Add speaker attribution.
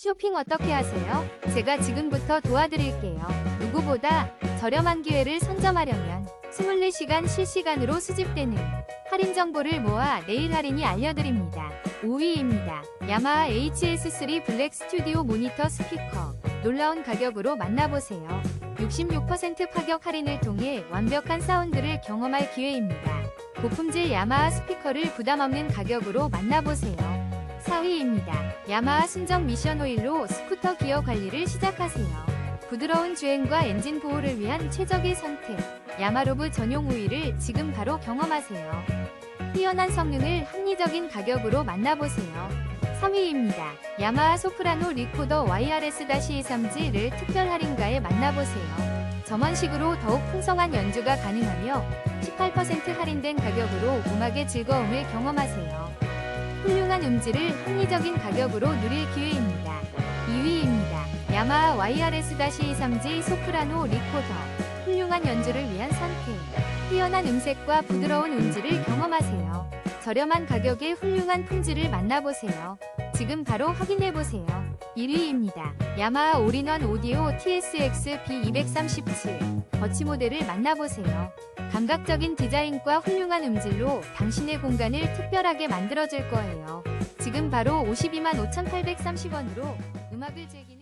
Speaker 1: 쇼핑 어떻게 하세요? 제가 지금부터 도와드릴게요. 누구보다 저렴한 기회를 선점하려면 24시간 실시간으로 수집되는 할인 정보를 모아 내일 할인이 알려드립니다. 5위입니다. 야마하 HS3 블랙 스튜디오 모니터 스피커. 놀라운 가격으로 만나보세요. 66% 파격 할인을 통해 완벽한 사운드를 경험할 기회입니다. 고품질 야마하 스피커를 부담 없는 가격으로 만나보세요. 4위입니다. 야마하 순정 미션 오일로 스쿠터 기어 관리를 시작하세요. 부드러운 주행과 엔진 보호를 위한 최적의 선택. 야마로브 전용 오일을 지금 바로 경험하세요. 뛰어난 성능을 합리적인 가격으로 만나보세요. 3위입니다. 야마하 소프라노 리코더 YRS-230를 특별 할인가에 만나보세요. 점원식으로 더욱 풍성한 연주가 가능하며 18% 할인된 가격으로 음악의 즐거움을 경험하세요. 훌륭한 음질을 합리적인 가격으로 누릴 기회입니다. 2위입니다. 야마하 YRS-230 소프라노 리코더. 훌륭한 연주를 위한 선택. 뛰어난 음색과 부드러운 음질을 경험하세요. 저렴한 가격에 훌륭한 품질을 만나보세요. 지금 바로 확인해보세요. 1위입니다. 야마하 올인원 오디오 TSX B237 버치 모델을 만나보세요. 감각적인 디자인과 훌륭한 음질로 당신의 공간을 특별하게 만들어줄 거예요. 지금 바로 52만 5,830원으로 음악을 즐기는